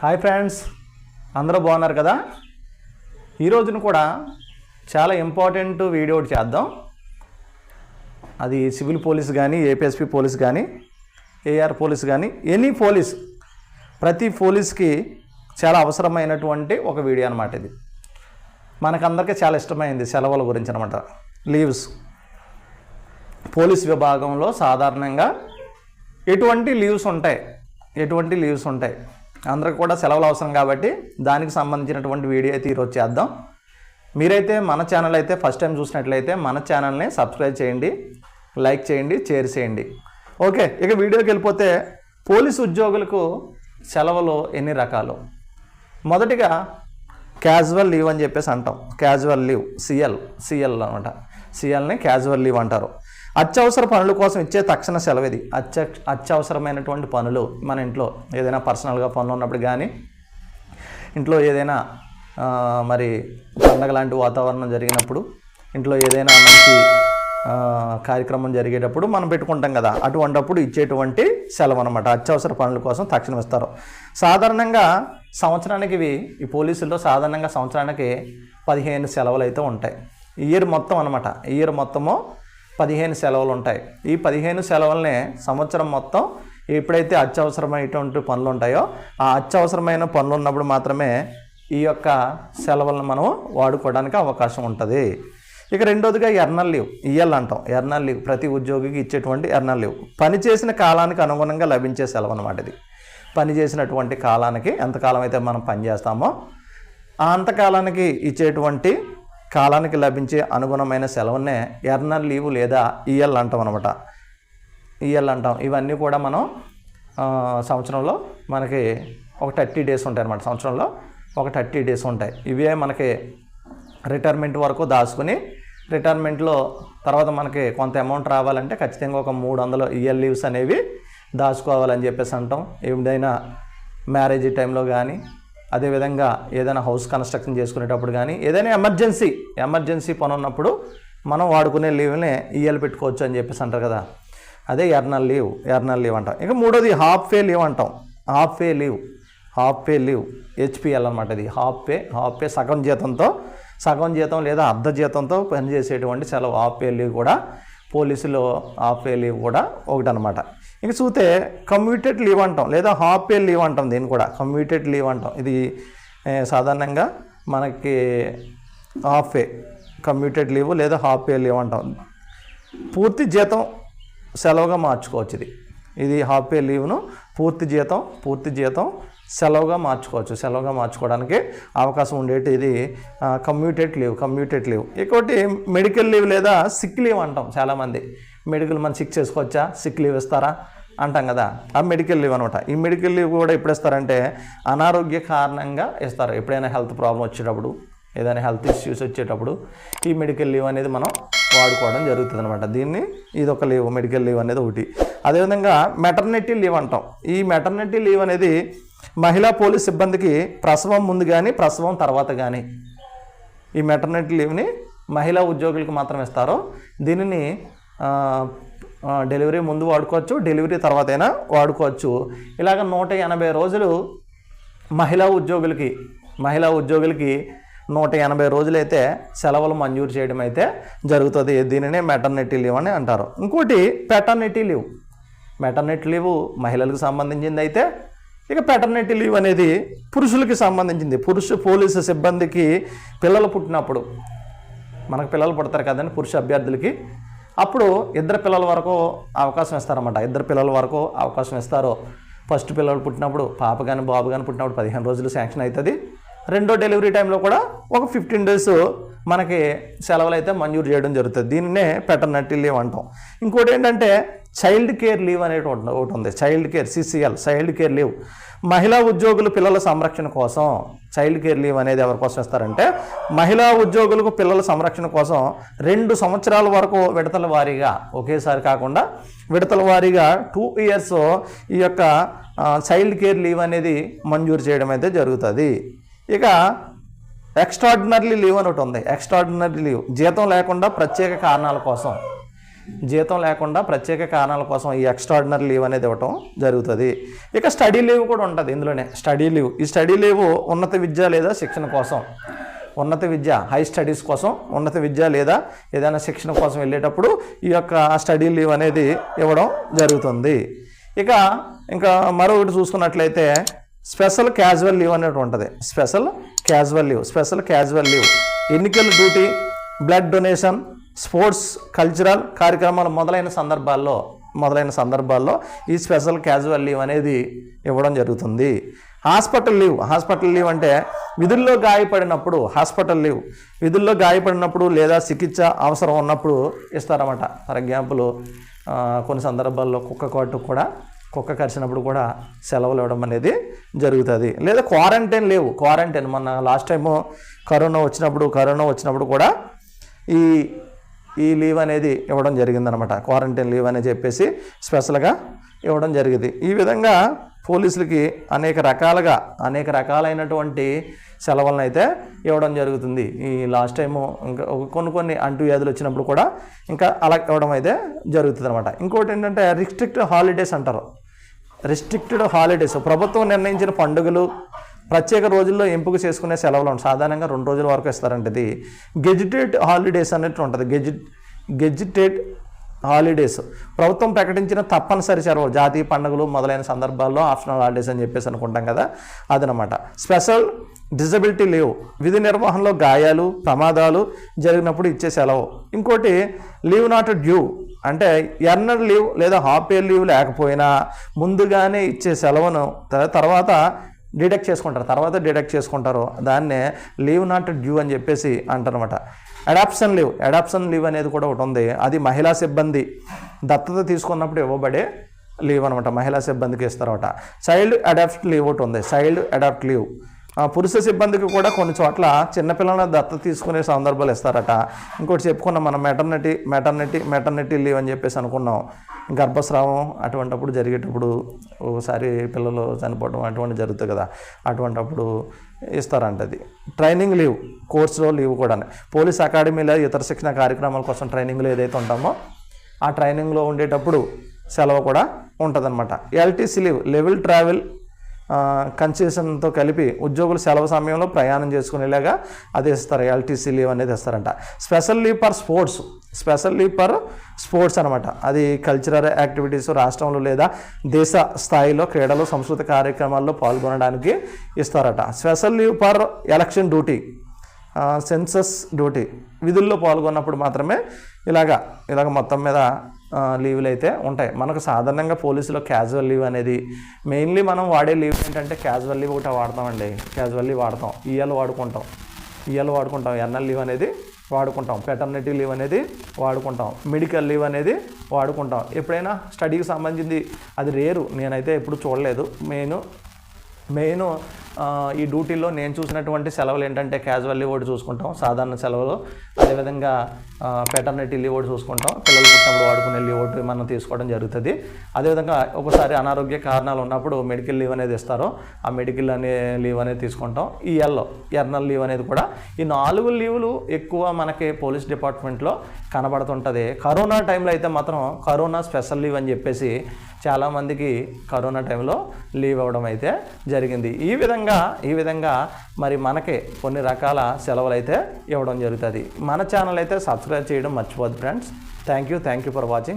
Hi friends అందరూ బాగున్నారు కదా? ఈ రోజున కూడా చాలా ఇంపార్టెంట్ వీడియో ఒకటి చేద్దాం. అది సివిల్ పోలీస్ కానీ ఏపీఎస్పీ పోలీస్ కానీ ఏఆర్ పోలీస్ కానీ ఎనీ పోలీస్ ప్రతి పోలీస్కి చాలా అవసరమైనటువంటి ఒక వీడియో అనమాట ఇది. మనకందరికీ చాలా ఇష్టమైంది సెలవుల గురించి అనమాట లీవ్స్ పోలీస్ విభాగంలో సాధారణంగా ఎటువంటి లీవ్స్ ఉంటాయి? ఎటువంటి లీవ్స్ ఉంటాయి? అందరికి కూడా సెలవులు అవసరం కాబట్టి దానికి సంబంధించినటువంటి వీడియో అయితే ఈరోజు చేద్దాం. మీరైతే మన ఛానల్ అయితే ఫస్ట్ టైం చూసినట్లయితే మన ఛానల్ని సబ్స్క్రైబ్ చేయండి లైక్ చేయండి షేర్ చేయండి. ఓకే ఇక వీడియోకి వెళ్ళిపోతే పోలీసు ఉద్యోగులకు సెలవులు ఎన్ని రకాలు? మొదటిగా క్యాజువల్ లీవ్ అని చెప్పేసి అంటాం. క్యాజువల్ లీవ్ సిఎల్ సిఎల్ అనమాట. సిఎల్ని క్యాజువల్ లీవ్ అంటారు. అత్యవసర పనుల కోసం ఇచ్చే తక్షణ సెలవు ఇది అత్య అత్యవసరమైనటువంటి పనులు మన ఇంట్లో ఏదైనా పర్సనల్గా పనులు ఉన్నప్పుడు కానీ ఇంట్లో ఏదైనా మరి పండగ లాంటి వాతావరణం జరిగినప్పుడు ఇంట్లో ఏదైనా మంచి కార్యక్రమం జరిగేటప్పుడు మనం పెట్టుకుంటాం కదా. అటువంటప్పుడు ఇచ్చేటువంటి సెలవు అనమాట అత్యవసర పనుల కోసం తక్షణం ఇస్తారు. సాధారణంగా సంవత్సరానికి ఇవి ఈ పోలీసుల్లో సాధారణంగా సంవత్సరానికి పదిహేను సెలవులు అయితే ఉంటాయి. ఇయర్ మొత్తం అనమాట ఇయర్ మొత్తము పదిహేను సెలవులు ఉంటాయి. ఈ పదిహేను సెలవులనే సంవత్సరం మొత్తం ఎప్పుడైతే అత్యవసరమైనటువంటి పనులు ఉంటాయో ఆ అత్యవసరమైన పనులు ఉన్నప్పుడు మాత్రమే ఈ యొక్క సెలవులను మనం వాడుకోవడానికి అవకాశం ఉంటుంది. ఇక రెండోదిగా ఎర్నల్ లీవ్ ఇయల్ అంటాం. ఎర్నల్ లీవ్ ప్రతి ఉద్యోగికి ఇచ్చేటువంటి ఎర్నల్ లీవ్. పని చేసిన కాలానికి అనుగుణంగా లభించే సెలవు అనమాట ఇది. పని చేసినటువంటి కాలానికి ఎంతకాలం అయితే మనం పని చేస్తామో ఆ అంతకాలానికి ఇచ్చేటువంటి కాలానికి లభించే అనుగుణమైన సెలవునే ఎర్నల్ లీవ్ లేదా ఈఎల్ అంటాం అనమాట ఈఎల్ అంటాం. ఇవన్నీ కూడా మనం సంవత్సరంలో మనకి ఒక థర్టీ డేస్ ఉంటాయి అనమాట సంవత్సరంలో ఒక థర్టీ డేస్ ఉంటాయి. ఇవే మనకి రిటైర్మెంట్ వరకు దాచుకుని రిటైర్మెంట్లో తర్వాత మనకి కొంత అమౌంట్ రావాలంటే ఖచ్చితంగా ఒక మూడు వందలు ఈఎల్ లీవ్స్ అనేవి దాచుకోవాలని చెప్పేసి అంటాం. ఏదైనా మ్యారేజ్ టైంలో కానీ అదేవిధంగా ఏదైనా హౌస్ కన్స్ట్రక్షన్ చేసుకునేటప్పుడు కానీ ఏదైనా ఎమర్జెన్సీ ఎమర్జెన్సీ పని ఉన్నప్పుడు మనం వాడుకునే లీవ్ని ఈఎల్ పెట్టుకోవచ్చు అని చెప్పేసి అంటారు కదా. అదే ఎర్నల్ లీవ్ ఎర్నల్ లీవ్ అంటాం. ఇంకా మూడోది హాఫ్ పే లీవ్ అంటాం. Half pay leave half pay leave HPL అనమాట ఇది హాఫ్ పే హాఫ్ పే సగం జీతంతో సగం జీతం లేదా అర్ధ జీతంతో పనిచేసేటువంటి సెలవు హాఫ్ పే లీవ్ కూడా పోలీసులో హాఫ్ పే లీవ్ కూడా ఒకటి అనమాట ఇక చూస్తే కమ్యూటెడ్ లీవ్ అంటాం లేదా హాఫ్ పే లీవ్ అంటాం దీన్ని కూడా. కమ్యూటెడ్ లీవ్ అంటాం. ఇది సాధారణంగా మనకి హాఫ్ పే కమ్యూటెడ్ లీవ్ లేదా హాఫ్ పే లీవ్ అంటాం. పూర్తి జీతం సెలవుగా మార్చుకోవచ్చు ఇది. ఇది హాఫ్ పే లీవ్ను పూర్తి జీతం పూర్తి జీతం సెలవుగా మార్చుకోవచ్చు. సెలవుగా మార్చుకోవడానికి అవకాశం ఉండేటి ఇది కమ్యూటెడ్ లీవ్ కమ్యూటెడ్ లీవ్ ఇంకోటి మెడికల్ లీవ్ లేదా సిక్ లీవ్ అంటాం చాలామంది. మెడికల్ మనం సిక్ చేసుకోవచ్చా? సిక్ లీవ్ ఇస్తారా? అంటాం కదా. ఆ మెడికల్ లీవ్ అనమాట. ఈ మెడికల్ లీవ్ కూడా ఎప్పుడు ఇస్తారంటే అనారోగ్య కారణంగా ఇస్తారు. ఎప్పుడైనా హెల్త్ ప్రాబ్లం వచ్చేటప్పుడు ఏదైనా హెల్త్ ఇష్యూస్ వచ్చేటప్పుడు ఈ మెడికల్ లీవ్ అనేది మనం వాడుకోవడం జరుగుతుంది అనమాట. దీన్ని ఇది ఒక లీవ్ మెడికల్ లీవ్ అనేది ఒకటి. అదేవిధంగా మెటర్నిటీ లీవ్ అంటాం. ఈ మెటర్నిటీ లీవ్ అనేది మహిళా పోలీస్ సిబ్బందికి ప్రసవం ముందు కానీ ప్రసవం తర్వాత కానీ ఈ మెటర్నిటీ లీవ్ని మహిళా ఉద్యోగులకు మాత్రం ఇస్తారు. దీనిని డెలివరీ ముందు వాడుకోవచ్చు డెలివరీ తర్వాత అయినా వాడుకోవచ్చు. ఇలాగ నూట ఎనభై రోజులు మహిళా ఉద్యోగులకి మహిళా ఉద్యోగులకి నూట ఎనభై రోజులైతే సెలవులు మంజూరు చేయడం అయితే జరుగుతుంది. దీనినే మెటర్నిటీ లీవ్ అని అంటారు. ఇంకోటి పెటర్నిటీ లీవ్ మెటర్నిటీ లీవ్ మహిళలకు సంబంధించింది అయితే ఇక పెటర్నిటీ లీవ్ అనేది పురుషులకి సంబంధించింది. పురుష పోలీసు సిబ్బందికి పిల్లలు పుట్టినప్పుడు మనకు పిల్లలు పుడతారు కదండి పురుష అభ్యర్థులకి అప్పుడు ఇద్దరు పిల్లల వరకు అవకాశం ఇస్తారన్నమాట. ఇద్దరు పిల్లల వరకు అవకాశం ఇస్తారు. ఫస్ట్ పిల్లలు పుట్టినప్పుడు పాప కానీ బాబు కానీ పుట్టినప్పుడు పదిహేను రోజులు శాంక్షన్ అవుతుంది. రెండో డెలివరీ టైంలో కూడా ఒక ఫిఫ్టీన్ డేస్ మనకి సెలవులు అయితే మంజూరు చేయడం జరుగుతుంది. దీన్నే పెటర్నటీ లీవ్ అంటాం. ఇంకోటి ఏంటంటే చైల్డ్ కేర్ లీవ్ అనేది ఒకటి ఒకటి ఉంది. Child care CCL child care leave మహిళా ఉద్యోగులు పిల్లల సంరక్షణ కోసం చైల్డ్ కేర్ లీవ్ అనేది ఎవరి కోసం ఇస్తారంటే మహిళా ఉద్యోగులకు పిల్లల సంరక్షణ కోసం రెండు సంవత్సరాల వరకు విడతల వారీగా ఒకేసారి కాకుండా విడతల వారీగా టూ ఇయర్స్ ఈ యొక్క చైల్డ్ కేర్ లీవ్ అనేది మంజూరు చేయడం అయితే జరుగుతుంది. ఇక ఎక్స్ట్రాడినరీ లీవ్ అని ఒకటి ఉంది. ఎక్స్ట్రాడినరీ లీవ్ జీతం లేకుండా ప్రత్యేక కారణాల కోసం. జీతం లేకుండా ప్రత్యేక కారణాల కోసం ఈ ఎక్స్ట్రాడినరీ లీవ్ అనేది ఇవ్వటం జరుగుతుంది. ఇక స్టడీ లీవ్ కూడా ఉంటుంది ఇందులోనే. స్టడీ లీవ్ ఈ స్టడీ లీవ్ ఉన్నత విద్య లేదా శిక్షణ కోసం. ఉన్నత విద్య హై స్టడీస్ కోసం ఉన్నత విద్య లేదా ఏదైనా శిక్షణ కోసం వెళ్ళేటప్పుడు ఈ యొక్క స్టడీ లీవ్ అనేది ఇవ్వడం జరుగుతుంది. ఇక ఇంకా మరొకటి చూసుకున్నట్లయితే స్పెషల్ క్యాజువల్ లీవ్ అనేది ఉంటుంది. Special casual leave special casual leave. ఎన్నికల duty blood donation sports cultural కార్యక్రమాలు మొదలైన సందర్భాల్లో మొదలైన సందర్భాల్లో ఈ స్పెషల్ క్యాజువల్ లీవ్ అనేది ఇవ్వడం జరుగుతుంది. హాస్పిటల్ లీవ్ హాస్పిటల్ లీవ్ అంటే విధుల్లో గాయపడినప్పుడు హాస్పిటల్ లీవ్. విధుల్లో గాయపడినప్పుడు లేదా చికిత్స అవసరం ఉన్నప్పుడు ఇస్తారన్నమాట. ఫర్ ఎగ్జాంపుల్ కొన్ని సందర్భాల్లో కుక్క కాటు కూడా కుక్క కరిచినప్పుడు కూడా సెలవులు ఇవ్వడం అనేది జరుగుతుంది. లేదా క్వారంటైన్ లేవు. క్వారంటైన్ మొన్న లాస్ట్ టైము కరోనా వచ్చినప్పుడు కరోనా వచ్చినప్పుడు కూడా ఈ ఈ లీవ్ అనేది ఇవ్వడం జరిగిందనమాట క్వారంటైన్ లీవ్ అని చెప్పేసి స్పెషల్గా ఇవ్వడం జరిగింది. ఈ విధంగా పోలీసులకి అనేక రకాలుగా అనేక రకాలైనటువంటి సెలవులను అయితే ఇవ్వడం జరుగుతుంది. ఈ లాస్ట్ టైము ఇంకా కొన్ని కొన్ని అంటు వ్యాధులు వచ్చినప్పుడు కూడా ఇంకా అలా ఇవ్వడం అయితే జరుగుతుంది అనమాట ఇంకోటి ఏంటంటే రిస్ట్రిక్ట్ హాలిడేస్ అంటారు. రిస్ట్రిక్టెడ్ హాలిడేస్ ప్రభుత్వం నిర్ణయించిన పండుగలు ప్రత్యేక రోజుల్లో ఎంపిక చేసుకునే సెలవులు సాధారణంగా రెండు రోజుల వరకు ఇస్తారంటే ఇది. గెజిటెడ్ హాలిడేస్ అన్నట్టు ఉంటుంది. గెజిట్ గెజిటెడ్ హాలిడేస్ ప్రభుత్వం ప్రకటించిన తప్పనిసరి సెలవు జాతీయ పండుగలు మొదలైన సందర్భాల్లో ఆప్షనల్ హాలిడేస్ అని చెప్పేసి అనుకుంటాం కదా అదనమాట. స్పెషల్ డిజబిలిటీ లీవ్ విధి నిర్వహణలో గాయాలు ప్రమాదాలు జరిగినప్పుడు ఇచ్చే సెలవు. ఇంకోటి లీవ్ నాట్ డ్యూ అంటే ఎర్నర్ లీవ్ లేదా హాఫ్ ఇయర్ లీవ్ లేకపోయినా ముందుగానే ఇచ్చే సెలవును త- తర్వాత డిడక్ట్ చేసుకుంటారు. తర్వాత డిడక్ట్ చేసుకుంటారు. దాన్నే లీవ్ నాట్ డ్యూ అని చెప్పేసి అంటారనమాట అడాప్షన్ లీవ్ అడాప్షన్ లీవ్ అనేది కూడా ఒకటి ఉంది. అది మహిళా సిబ్బంది దత్తత తీసుకున్నప్పుడు ఇవ్వబడే లీవ్ అనమాట మహిళా సిబ్బందికి ఇస్తారన్నమాట. చైల్డ్ అడాప్ట్ లీవ్ ఒకటి ఉంది. Child adopt leave. పురుష సిబ్బందికి కూడా కొన్ని చోట్ల చిన్నపిల్లలను దత్త తీసుకునే సందర్భాలు ఇస్తారట. ఇంకోటి చెప్పుకున్నాం మనం మెటర్నిటీ మెటర్నిటీ మెటర్నిటీ లీవ్ అని చెప్పేసి అనుకున్నాం. గర్భస్రావం అటువంటప్పుడు జరిగేటప్పుడు ఒకసారి పిల్లలు చనిపోవడం అటువంటి జరుగుతుంది కదా అటువంటప్పుడు ఇస్తారంట అది. ట్రైనింగ్ లీవ్ కోర్సులో లీవ్ కూడా పోలీస్ అకాడమీలో ఇతర శిక్షణ కార్యక్రమాల కోసం ట్రైనింగ్లో ఏదైతే ఉంటామో ఆ ట్రైనింగ్లో ఉండేటప్పుడు సెలవు కూడా ఉంటుందన్నమాట. ఎల్టీసీ లీవ్ లెవెల్ ట్రావెల్ కన్సెషన్తో కలిపి ఉద్యోగులు సెలవు సమయంలో ప్రయాణం చేసుకునేలాగా అది ఇస్తారు. ఎల్టీసీ లీవ్ అనేది ఇస్తారంట. Special leave for sports. Special leave for sports అనమాట అది కల్చరల్ యాక్టివిటీస్ రాష్ట్రంలో లేదా దేశ స్థాయిలో క్రీడలు సంస్కృతి కార్యక్రమాల్లో పాల్గొనడానికి ఇస్తారట. Special leave for election duty. Census duty. విధుల్లో పాల్గొన్నప్పుడు మాత్రమే ఇలాగా ఇలాగ మొత్తం మీద లీవ్లు అయితే ఉంటాయి. మనకు సాధారణంగా పోలీసులో క్యాజువల్ లీవ్ అనేది మెయిన్లీ మనం వాడే లీవ్ ఏంటంటే క్యాజువల్ లీవ్ ఒకటి వాడతామండి. క్యాజువల్ లీవ్ వాడతాం. ఇయలు వాడుకుంటాం. ఇయలు వాడుకుంటాం. ఎన్ఎల్ లీవ్ అనేది వాడుకుంటాం. పెటర్నిటీ లీవ్ అనేది వాడుకుంటాం. మెడికల్ లీవ్ అనేది వాడుకుంటాం. ఎప్పుడైనా స్టడీకి సంబంధించింది అది రేరు. నేనైతే ఎప్పుడు చూడలేదు. మెయిన్ మెయిన్ ఈ డ్యూటీలో నేను చూసినటువంటి సెలవులు ఏంటంటే క్యాజువల్ లీవ్ ఒకటి చూసుకుంటాం సాధారణ సెలవులు. అదేవిధంగా పెటర్నిటీ లీవ్ ఒకటి చూసుకుంటాం. పిల్లలు పుట్టినప్పుడు వాడుకునే లీవ్ ఒకటి మనం తీసుకోవడం జరుగుతుంది. అదేవిధంగా ఒకసారి అనారోగ్య కారణాలు ఉన్నప్పుడు మెడికల్ లీవ్ అనేది ఇస్తారు. ఆ మెడికల్ అనే లీవ్ అనేది తీసుకుంటాం. ఈ ఎల్లో ఎర్నల్ లీవ్ అనేది కూడా. ఈ నాలుగు లీవులు ఎక్కువ మనకి పోలీస్ డిపార్ట్మెంట్లో కనబడుతుంటుంది. కరోనా టైంలో అయితే మాత్రం కరోనా స్పెషల్ లీవ్ అని చెప్పేసి చాలామందికి కరోనా టైంలో లీవ్ అవ్వడం అయితే జరిగింది. ఈ విధంగా విధంగా ఈ విధంగా మరి మనకి కొన్ని రకాల సెలవులు అయితే ఇవ్వడం జరుగుతుంది. మన ఛానల్ అయితే సబ్స్క్రైబ్ చేయడం మర్చిపోద్దు friends. Thank you thank you for watching.